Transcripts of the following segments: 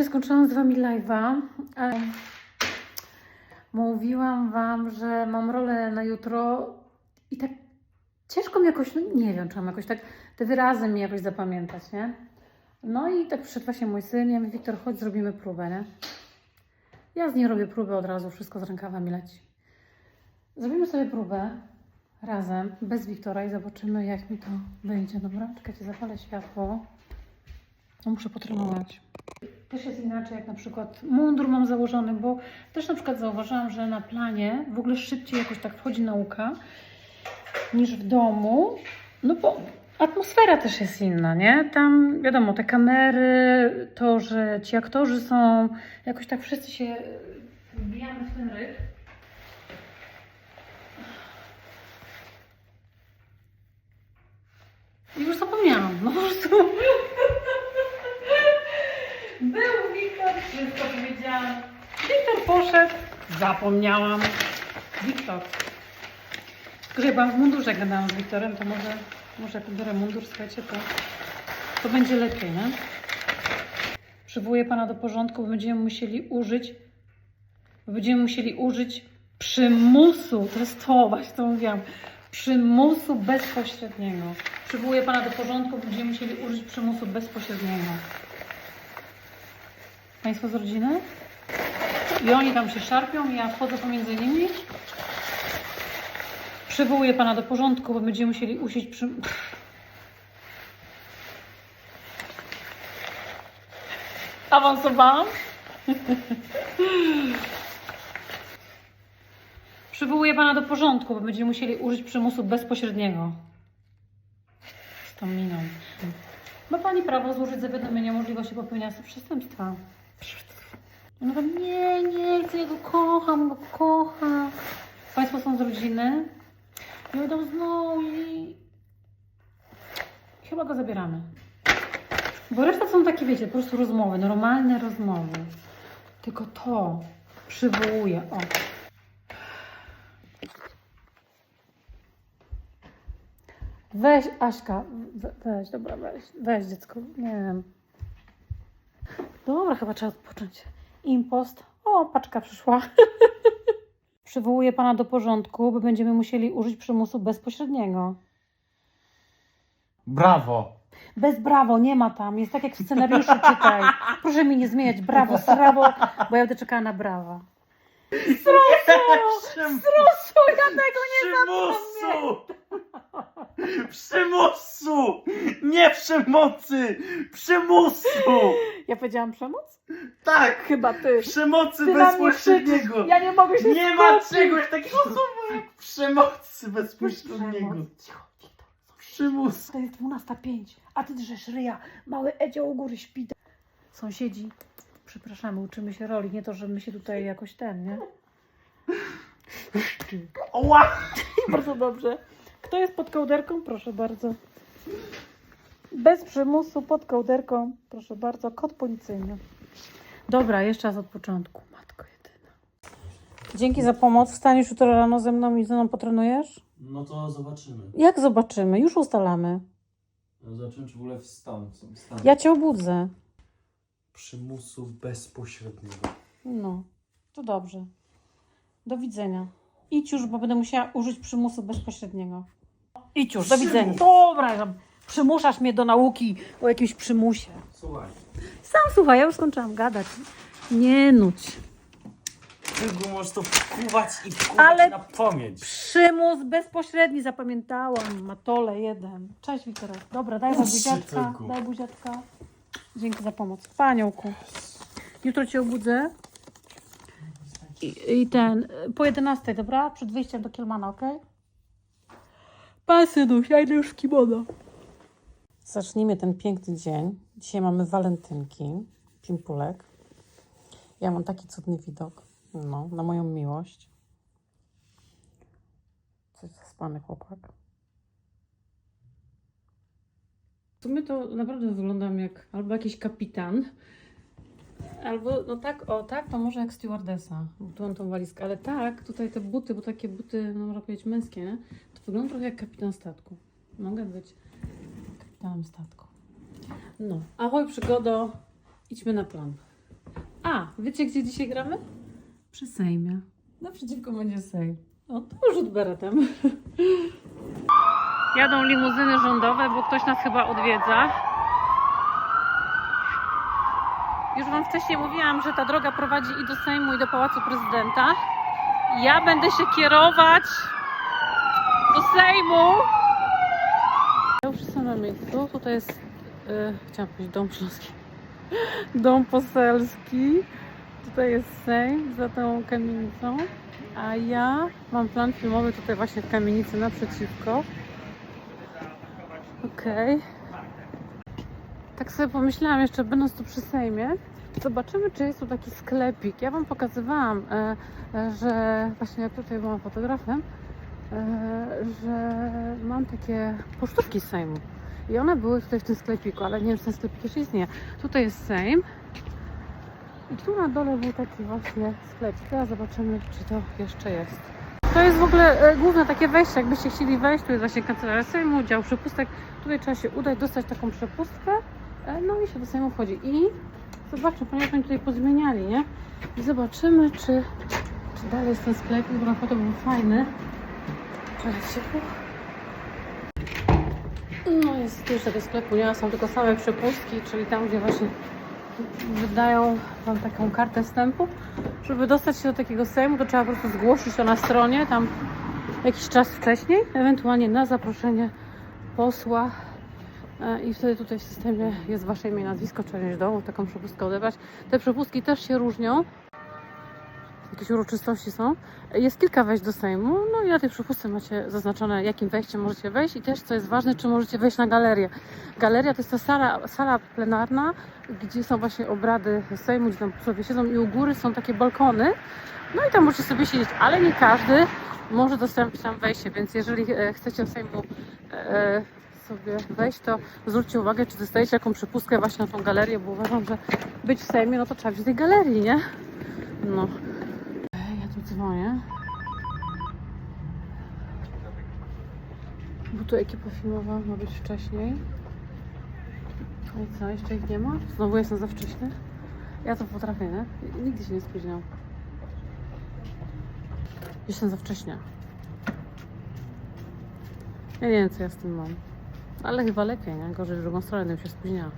Właśnie skończyłam z Wami live'a. Mówiłam Wam, że mam rolę na jutro i tak ciężko mi jakoś, no nie wiem, czy mam jakoś tak te wyrazy mi jakoś zapamiętać, nie? No i tak przyszedł właśnie mój syn, ja mówię, Wiktor, chodź, zrobimy próbę, nie? Ja z niej robię próbę od razu, wszystko z rękawa mi leci. Zrobimy sobie próbę razem, bez Wiktora i zobaczymy, jak mi to wyjdzie, dobra? Czekajcie, zapalę światło. Muszę potrenować. Też jest inaczej, jak na przykład mundur mam założony, bo też na przykład zauważyłam, że na planie w ogóle szybciej jakoś tak wchodzi nauka niż w domu. No bo atmosfera też jest inna, nie? Tam wiadomo, te kamery, to, że ci aktorzy są, jakoś tak wszyscy się wbijamy w ten rytm. I już zapomniałam, no po prostu. Był Wiktor, wszystko powiedziałam. Wiktor poszedł, zapomniałam. Wiktor. Tylko, byłam w mundurze, gadałam z Wiktorem, to może, może jak biorę mundur, słuchajcie, to, to będzie lepiej, nie? Przywołuję Pana do porządku, bo będziemy musieli użyć, bo będziemy musieli użyć przymusu, to jest to, właśnie to mówiłam, przymusu bezpośredniego. Przywołuję Pana do porządku, będziemy musieli użyć przymusu bezpośredniego. Państwo z rodziny? I oni tam się szarpią, ja wchodzę pomiędzy nimi. Przywołuję Pana do porządku, bo będziemy musieli usiąść przy... Awansowałam? Przywołuję Pana do porządku, bo będziemy musieli użyć przymusu bezpośredniego. Z tą miną. Ma Pani prawo złożyć zawiadomienie o możliwości popełnienia przestępstwa. No tam, nie, nie chcę, ja go kocham, go kocham. Państwo są z rodziny. I będą znowu i... Chyba go zabieramy. Bo reszta są takie, wiecie, po prostu rozmowy, normalne rozmowy. Tylko to przywołuje, o. Weź, Aśka, we, weź, dobra, weź, weź dziecko, nie wiem. Dobra, chyba trzeba odpocząć. Impost. O, paczka przyszła. Przywołuję pana do porządku, bo będziemy musieli użyć przymusu bezpośredniego. Brawo! Bez brawo, nie ma tam. Jest tak jak w scenariuszu czytaj. Proszę mi nie zmieniać brawo, brawo, bo ja będę czekała na brawa. Strusu, ja tego nie Przymusu! Przymusu! Nie przemocy! Przymusu! Ja powiedziałam przemoc? Tak! Chyba ty. Przemocy Ty na mnie bezpośredniego! Ja nie mogę się Nie ma skupić. czegoś takiego jak przemocy bezpośredniego. Przemoc. Cicho, Wiktor. Przymus. To jest 12.05, a ty drzesz ryja. Mały Edzio u góry śpi. Sąsiedzi, przepraszamy, uczymy się roli. Nie to, że my się tutaj jakoś ten, nie? Oła! Bardzo dobrze. Kto jest pod kołderką? Proszę bardzo. Bez przymusu, pod kołderką. Proszę bardzo. Kod policyjny. Dobra, jeszcze raz od początku. Matko jedyna. Dzięki za pomoc. Wstaniesz jutro rano ze mną i ze mną potrenujesz? No to zobaczymy. Jak zobaczymy? Już ustalamy. Zobaczymy, czy w ogóle wstanę. Ja cię obudzę. Przymusu bezpośredniego. No, to dobrze. Do widzenia. Idź już, bo będę musiała użyć przymusu bezpośredniego. Idź już, do widzenia. Dobra, przymuszasz mnie do nauki o jakimś przymusie. Słuchaj. Sam słuchaj, ja już skończyłam gadać. Nie nudź. Ty go możesz to wkuwać i wkuwać Ale- na pamięć. Przymus bezpośredni zapamiętałam. Matole jeden. Cześć Wiktor. Dobra, daj mu buziaczka. Daj buziaczka. Dzięki za pomoc. Paniołku. Jutro cię obudzę. I, I ten, y, po 11, dobra? Przed wyjściem do Kielmana, ok? Pa, synuś, ja idę już w kimono. Zacznijmy ten piękny dzień. Dzisiaj mamy walentynki, pimpulek. Ja mam taki cudny widok, no, na moją miłość. Coś zaspany chłopak. W sumie to naprawdę wyglądam jak albo jakiś kapitan, albo no tak, o tak, to może jak stewardesa. mam tą walizkę, ale tak, tutaj te buty, bo takie buty, no można powiedzieć męskie, to wygląda trochę jak kapitan statku. Mogę być kapitanem statku. No, ahoj przygodo, idźmy na plan. Wiecie, gdzie dzisiaj gramy? Przy Sejmie. Naprzeciwko będzie sej. O, to rzut beretem. Jadą limuzyny rządowe, bo ktoś nas chyba odwiedza. Już Wam wcześniej mówiłam, że ta droga prowadzi i do Sejmu, i do Pałacu Prezydenta. Ja będę się kierować do Sejmu. Ja już jestem na miejscu. Tutaj jest, yy, chciałam powiedzieć, Dom Śląski. Dom poselski. Tutaj jest Sejm za tą kamienicą. A ja mam plan filmowy tutaj właśnie w kamienicy naprzeciwko. Okej. Tak sobie pomyślałam jeszcze, będąc tu przy Sejmie, zobaczymy, czy jest tu taki sklepik. Ja Wam pokazywałam, e, e, że właśnie jak tutaj byłam fotografem, e, że mam takie pocztówki z Sejmu. I one były tutaj w tym sklepiku, ale nie wiem, czy ten sklepik jeszcze istnieje. Tutaj jest Sejm. I tu na dole był taki właśnie sklep. Teraz zobaczymy, czy to jeszcze jest. To jest w ogóle główne takie wejście, jakbyście chcieli wejść, tu jest właśnie kancelaria Sejmu, dział przepustek. Tutaj trzeba się udać, dostać taką przepustkę, no i się do Sejmu wchodzi. I zobaczmy, ponieważ oni tutaj pozmieniali, nie? I zobaczymy, czy, czy dalej jest ten sklep, bo na foto był fajny. Czekajcie. No jest już tego sklepu, nie? Są tylko same przepustki, czyli tam, gdzie właśnie wydają Wam taką kartę wstępu. Żeby dostać się do takiego Sejmu, to trzeba po prostu zgłosić to na stronie, tam jakiś czas wcześniej, ewentualnie na zaproszenie posła i wtedy tutaj w systemie jest Wasze imię nazwisko, do domu, taką przepustkę odebrać. Te przepustki też się różnią. Jakieś uroczystości są. Jest kilka wejść do Sejmu, no i na tej przepustce macie zaznaczone, jakim wejściem możecie wejść i też, co jest ważne, czy możecie wejść na galerię. Galeria to jest ta sala, sala plenarna, gdzie są właśnie obrady Sejmu, gdzie tam sobie siedzą i u góry są takie balkony. No i tam możecie sobie siedzieć, ale nie każdy może dostąpić tam wejście, więc jeżeli e, chcecie Sejmu e, sobie wejść, to zwróćcie uwagę, czy dostajecie jaką przepustkę właśnie na tą galerię, bo uważam, że być w Sejmie, no to trzeba być w tej galerii, nie? No. Ja tu dzwonię. Bo tu ekipa filmowa ma być wcześniej. I co, jeszcze ich nie ma? Znowu jestem za wcześnie? Ja to potrafię, nie? Nigdy się nie spóźniam. Jestem za wcześnie. Ja nie wiem, co ja z tym mam. Ale chyba lepiej, nie? Gorzej w drugą stronę, gdybym się spóźniała.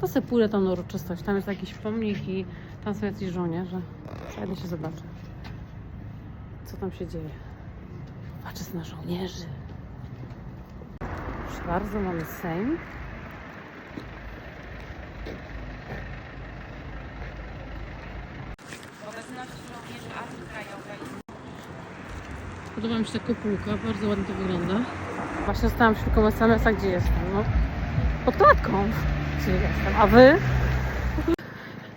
To sobie pójdę na uroczystość. Tam jest jakiś pomnik i tam są jacyś żołnierze. Fajnie się zobaczę. Co tam się dzieje. Patrzę na żołnierzy. Proszę bardzo, mamy Sejm. Podoba mi się ta kopułka, bardzo ładnie to wygląda. Właśnie dostałam szybką SMS-a, gdzie jestem. No, pod klatką. Gdzie jestem? A wy?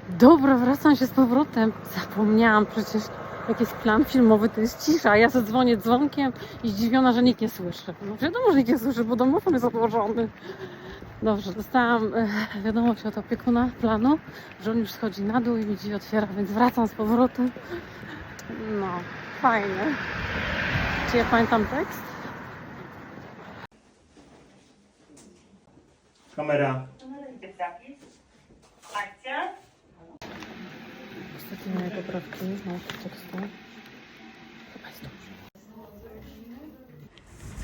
Dobra, wracam się z powrotem. Zapomniałam przecież, jak jest plan filmowy, to jest cisza. Ja sobie dzwonię dzwonkiem i zdziwiona, że nikt nie słyszy. No wiadomo, że nikt nie słyszy, bo domofon jest odłożony. Dobrze, dostałam e, wiadomość od opiekuna planu, że on już schodzi na dół i mi drzwi otwiera, więc wracam z powrotem. No, fajnie. Czy ja pamiętam tekst? Kamera. Zapis. Akcja. Ostatnie moje poprawki na tekstu. Chyba jest dobrze.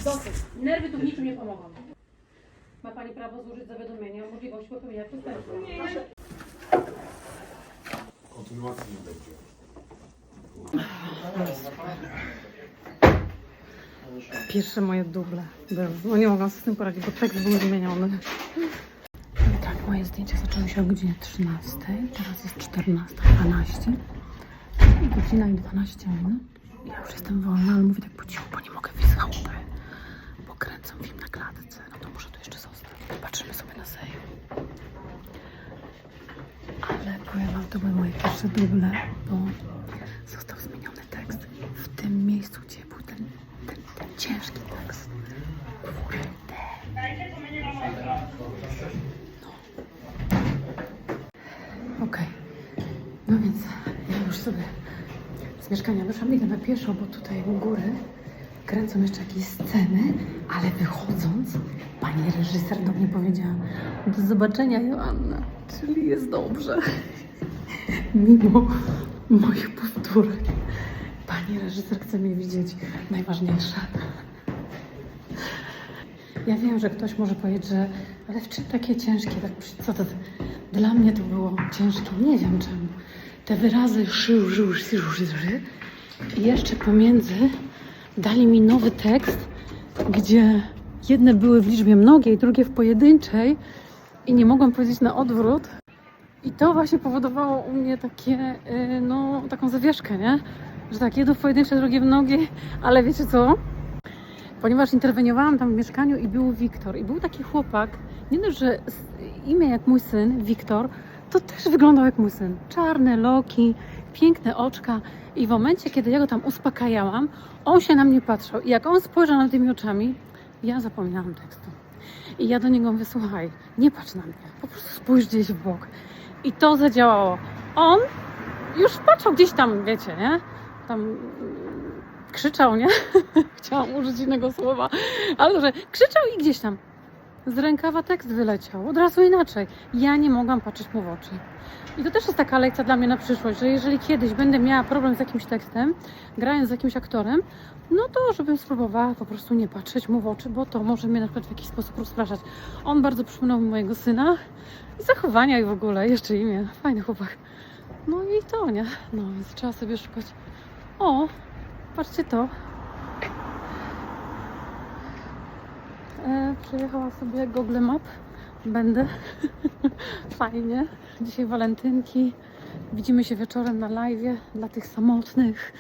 Dosyć. Nerwy tu w niczym nie pomogą. Ma Pani prawo złożyć zawiadomienie o możliwości popełnienia przestępstwa. Kontynuacji nie będzie. Pierwsze moje duble były. No nie mogłam sobie z tym poradzić, bo tekst był zmieniony. Tak, moje zdjęcia zaczęły się o godzinie 13. Teraz jest 14.12. I godzina i 12 minut. Ja już jestem wolna, ale mówię tak po cichu, bo nie mogę wyjść z chałupy. Bo kręcą film na klatce. No to muszę tu jeszcze zostać. Patrzymy sobie na Sejm. Ale powiem wam, to były moje pierwsze duble, bo został zmieniony tekst w tym miejscu, gdzie był ten, ten, ten ciężki tekst. Kurde. No. Okej. No więc ja już sobie z mieszkania wyszłam, idę na pieszo, bo tutaj u góry kręcą jeszcze jakieś sceny, ale wychodząc, pani reżyser do mnie powiedziała do zobaczenia Joanna, czyli jest dobrze. mimo moich powtórek. Pani reżyser chce mnie widzieć. Najważniejsze. Ja wiem, że ktoś może powiedzieć, że ale w czym takie ciężkie? Tak, co to? Dla mnie to było ciężkie. Nie wiem czemu. Te wyrazy szył, żył, żył, żył. I jeszcze pomiędzy dali mi nowy tekst, gdzie jedne były w liczbie mnogiej, drugie w pojedynczej i nie mogłam powiedzieć na odwrót. I to właśnie powodowało u mnie takie, y, no, taką zawieszkę, nie? Że tak, jedno w pojedynczej, drugie w mnogiej, ale wiecie co? Ponieważ interweniowałam tam w mieszkaniu i był Wiktor. I był taki chłopak, nie dość, że imię jak mój syn, Wiktor, to też wyglądał jak mój syn. Czarne loki, piękne oczka. I w momencie, kiedy ja go tam uspokajałam, on się na mnie patrzył. I jak on spojrzał na tymi oczami, ja zapomniałam tekstu. I ja do niego mówię, słuchaj, nie patrz na mnie, po prostu spójrz gdzieś w bok. I to zadziałało. On już patrzył gdzieś tam, wiecie, nie? Tam krzyczał, nie? Chciałam użyć innego słowa, ale że krzyczał i gdzieś tam z rękawa tekst wyleciał, od razu inaczej. Ja nie mogłam patrzeć mu w oczy. I to też jest taka lekcja dla mnie na przyszłość, że jeżeli kiedyś będę miała problem z jakimś tekstem, grając z jakimś aktorem, no to żebym spróbowała po prostu nie patrzeć mu w oczy, bo to może mnie na przykład w jakiś sposób rozpraszać. On bardzo przypomniał mi mojego syna i zachowania i w ogóle, jeszcze imię. Fajny chłopak. No i to, nie? No więc trzeba sobie szukać. O, patrzcie to. E, przyjechała sobie Google Map. Będę. Fajnie. Dzisiaj walentynki. Widzimy się wieczorem na live dla tych samotnych,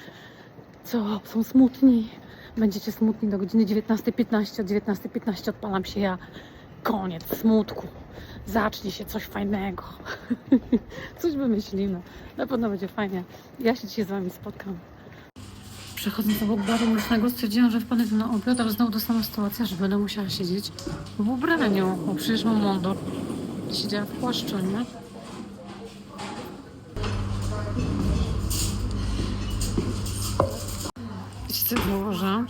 co są smutni. Będziecie smutni do godziny 19.15. O 19.15 odpalam się ja. Koniec smutku. Zacznie się coś fajnego. coś wymyślimy. Na pewno będzie fajnie. Ja się dzisiaj z Wami spotkam. Przechodząc obok baru mlecznego stwierdziłam, że wpadnę na obiad, ale znowu ta sama sytuacja, że będę musiała siedzieć w ubraniu, bo przecież mam mundur. Siedziała w płaszczu, nie? Wiecie co zauważyłam?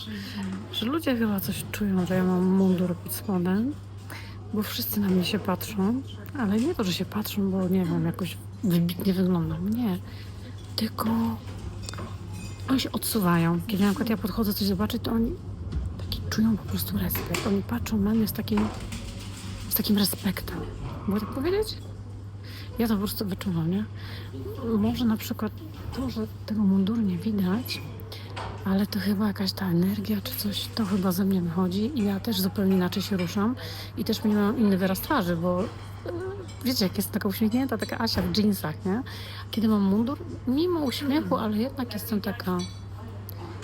Że ludzie chyba coś czują, że ja mam mundur pod spodem, bo wszyscy na mnie się patrzą, ale nie to, że się patrzą, bo nie wiem, jakoś wybitnie wyglądam, nie. Tylko oni się odsuwają. Kiedy na przykład ja podchodzę coś zobaczyć, to oni taki czują po prostu respekt. Oni patrzą na mnie z takim, z takim respektem. Mogę tak powiedzieć? Ja to po prostu wyczuwam, nie? Może na przykład to, że tego munduru nie widać, ale to chyba jakaś ta energia czy coś, to chyba ze mnie wychodzi i ja też zupełnie inaczej się ruszam i też mam inny wyraz twarzy, bo wiecie, jak jest taka uśmiechnięta, taka Asia w jeansach, nie? Kiedy mam mundur, mimo uśmiechu, ale jednak jestem taka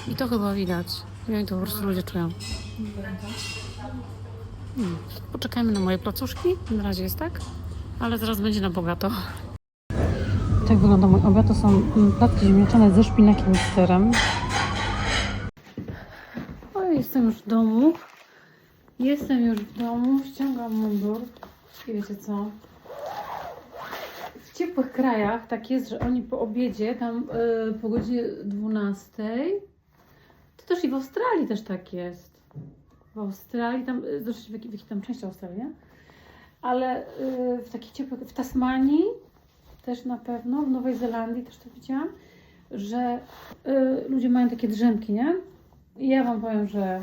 i to chyba widać. I oni to po prostu ludzie czują. Hmm. Poczekajmy na moje placuszki. Na razie jest tak, ale zaraz będzie na bogato. Tak wygląda mój obiad. To są placki ziemniaczane ze szpinakiem i serem. O, jestem już w domu. Jestem już w domu. Ściągam mundur. I wiecie co? W ciepłych krajach tak jest, że oni po obiedzie, tam y, po godzinie 12, to też i w Australii też tak jest. W Australii, tam, y, zresztą w jakiej, tam części Australii, nie? Ale y, w takich ciepłych, w Tasmanii też na pewno, w Nowej Zelandii też to widziałam, że ludzie mają takie drzemki, nie? I ja Wam powiem, że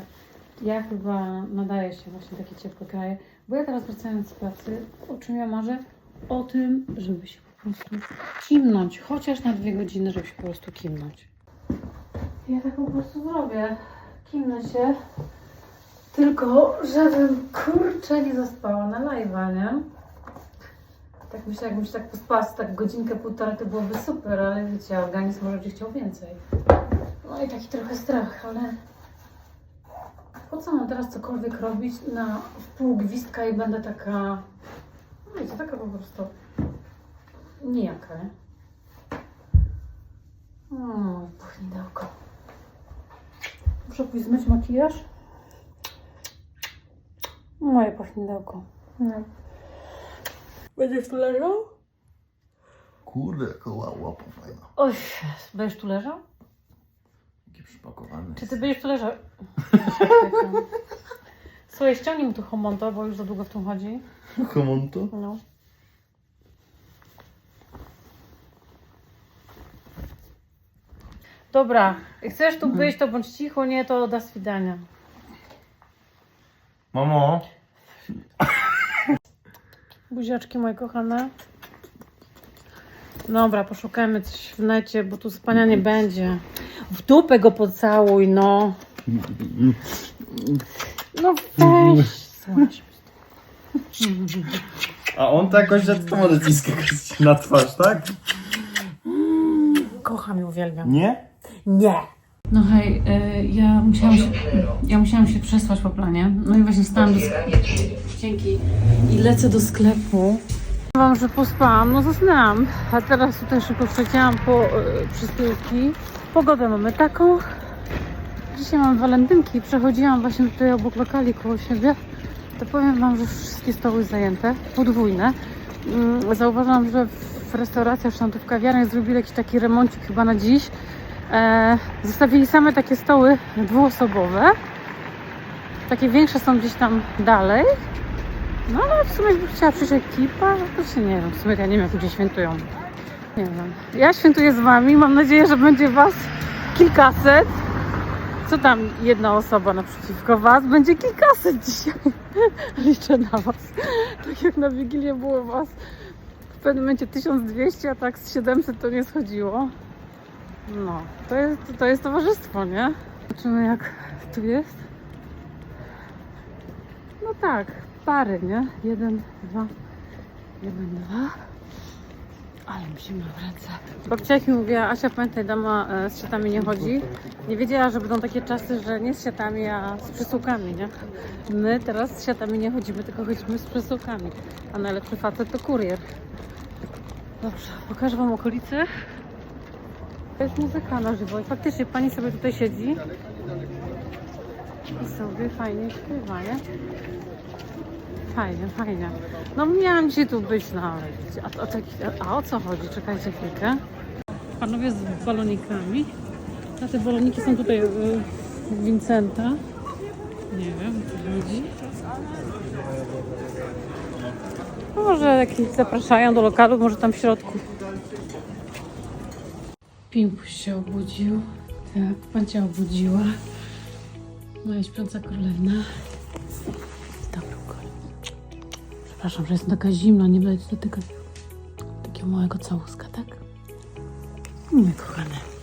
ja chyba nadaję się właśnie takie ciepłe kraje, bo ja teraz wracając z pracy, o czym ja marzę? O tym, żeby się po prostu kimnąć, chociaż na dwie godziny, żeby się po prostu kimnąć. Ja tak po prostu zrobię. Kimnę się. Tylko, żebym kurczę nie zaspała na live'a, nie? Tak myślę, jakbym się tak pospała tak godzinkę, półtora, to byłoby super, ale wiecie, organizm może będzie chciał więcej. No i taki trochę strach, ale po co mam teraz cokolwiek robić na w pół gwizdka i będę taka, no wiecie, taka po prostu nijaka, nie? O, pachnidełko. Muszę pójść zmyć makijaż. Moje pachnidełko. No. Będziesz tu leżał? Kurde, jaka ła- łapa fajna. Oj, będziesz tu leżał? Przypakowany. Czy ty byś tu leżał? Słuchaj, ściągnij mu tu homonto, bo już za długo w tym chodzi. Homonto? No. Dobra, chcesz tu być, to bądź cicho, nie, to do swidania. Mamo. Buziaczki moje kochane. Dobra, poszukajmy coś w necie, bo tu spania nie będzie. W dupę go pocałuj, no. No weź. A on to jakoś rzadko może ciskać na twarz, tak? Kocham i uwielbiam. Nie? Nie. No hej, y, ja, musiałam się, ja musiałam się przesłać po planie. No i właśnie stałam do sklepu. Dzięki. I lecę do sklepu. Wam, że pospałam, no zasnęłam. A teraz tutaj szybko przecięłam po y, przyspiewki. Pogodę mamy taką. Dzisiaj mam walentynki. Przechodziłam właśnie tutaj obok lokali koło siebie. To powiem Wam, że wszystkie stoły zajęte. Podwójne. Mm, Zauważam, że w restauracjach, czy tam w kawiarniach zrobili jakiś taki remoncik chyba na dziś. E, zostawili same takie stoły dwuosobowe. Takie większe są gdzieś tam dalej. No ale w sumie chciała przyjść ekipa, to się nie wiem, w sumie ja nie wiem jak ludzie świętują. Nie wiem. Ja świętuję z wami, mam nadzieję, że będzie was kilkaset. Co tam jedna osoba naprzeciwko was? Będzie kilkaset dzisiaj. Liczę na was. Tak jak na Wigilię było was w pewnym momencie 1200, a tak z 700 to nie schodziło. No, to jest, to jest towarzystwo, nie? Zobaczymy jak tu jest. No tak, pary, nie? Jeden, dwa, jeden, dwa. Ale zimno w ręce. Babcia jak mi mówiła, Asia pamiętaj, dama e, z siatami nie chodzi. Nie wiedziała, że będą takie czasy, że nie z siatami, a z przesułkami, nie? My teraz z siatami nie chodzimy, tylko chodzimy z przesułkami. A najlepszy facet to kurier. Dobrze, pokażę Wam okolice. To jest muzyka na żywo i faktycznie pani sobie tutaj siedzi i sobie fajnie śpiewa, nie? Fajnie, fajnie. No miałam dzisiaj tu być, no ale wiecie, a, a, taki- a o co chodzi? Czekajcie chwilkę. Panowie z balonikami. A te baloniki są tutaj y, Vincenta. Nie wiem, chodzi. No Może jakieś zapraszają do lokalu, może tam w środku. Pimpuś się obudził. Tak, pan cię obudziła. Moja śpiąca królewna. Przepraszam, że jest taka zimna, nie wleć do takiego małego całuska, tak? Nie, kochane.